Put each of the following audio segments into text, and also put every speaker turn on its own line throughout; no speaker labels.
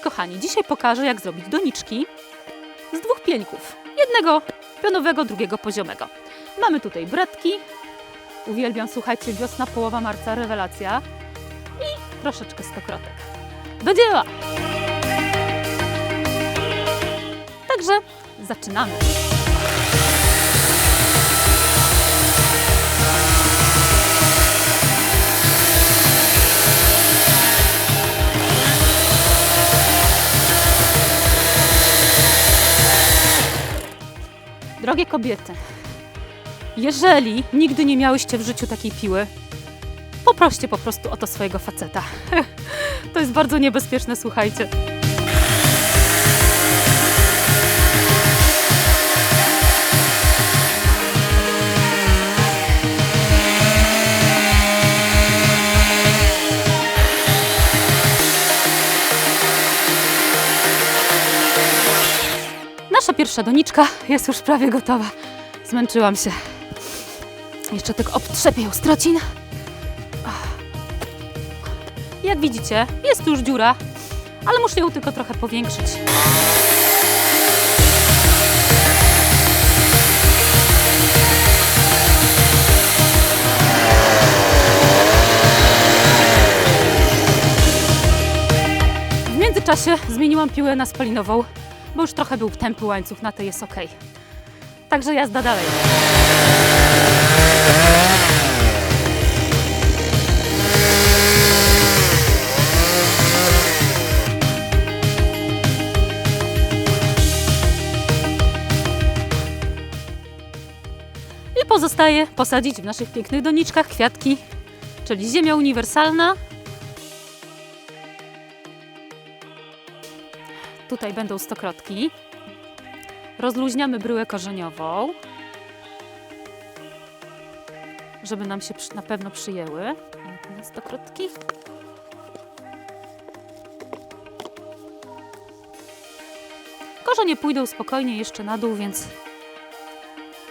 kochani, dzisiaj pokażę, jak zrobić doniczki z dwóch pieńków. Jednego pionowego, drugiego poziomego. Mamy tutaj bratki. Uwielbiam, słuchajcie, wiosna, połowa marca, rewelacja. I troszeczkę stokrotek. Do dzieła! Także zaczynamy. Drogie kobiety, jeżeli nigdy nie miałyście w życiu takiej piły, poproście po prostu o to swojego faceta. To jest bardzo niebezpieczne, słuchajcie. Pierwsza doniczka jest już prawie gotowa. Zmęczyłam się. Jeszcze tylko obtrzepię strocin. Jak widzicie, jest tu już dziura, ale muszę ją tylko trochę powiększyć. W międzyczasie zmieniłam piłę na spalinową, bo już trochę był tępy łańcuch, na tej jest ok. Także jazda dalej. I pozostaje posadzić w naszych pięknych doniczkach kwiatki, czyli ziemia uniwersalna. Tutaj będą stokrotki. Rozluźniamy bryłę korzeniową, żeby nam się na pewno przyjęły te stokrotki. Korzenie pójdą spokojnie jeszcze na dół, więc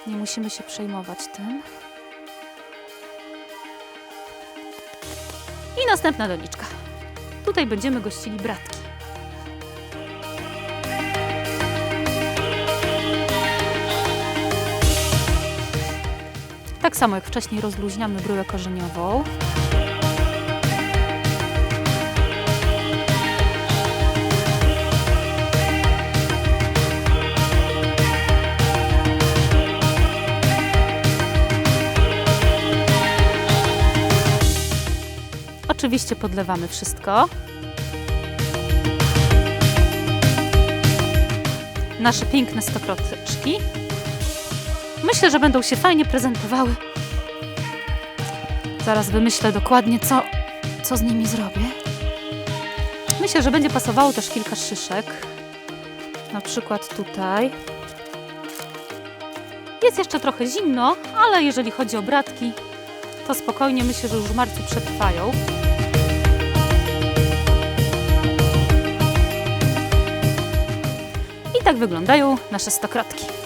nie musimy się przejmować tym. I następna doniczka. Tutaj będziemy gościli bratki. Tak samo jak wcześniej rozluźniamy bryłę korzeniową. Oczywiście podlewamy wszystko. Nasze piękne stokroteczki. Myślę, że będą się fajnie prezentowały. Zaraz wymyślę dokładnie, co, co z nimi zrobię. Myślę, że będzie pasowało też kilka szyszek. Na przykład tutaj. Jest jeszcze trochę zimno, ale jeżeli chodzi o bratki, to spokojnie myślę, że już w marcu przetrwają. I tak wyglądają nasze stokrotki.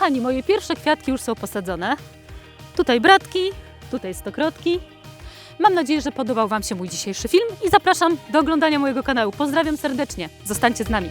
Kochani, moje pierwsze kwiatki już są posadzone. Tutaj bratki, tutaj stokrotki. Mam nadzieję, że podobał Wam się mój dzisiejszy film i zapraszam do oglądania mojego kanału. Pozdrawiam serdecznie. Zostańcie z nami.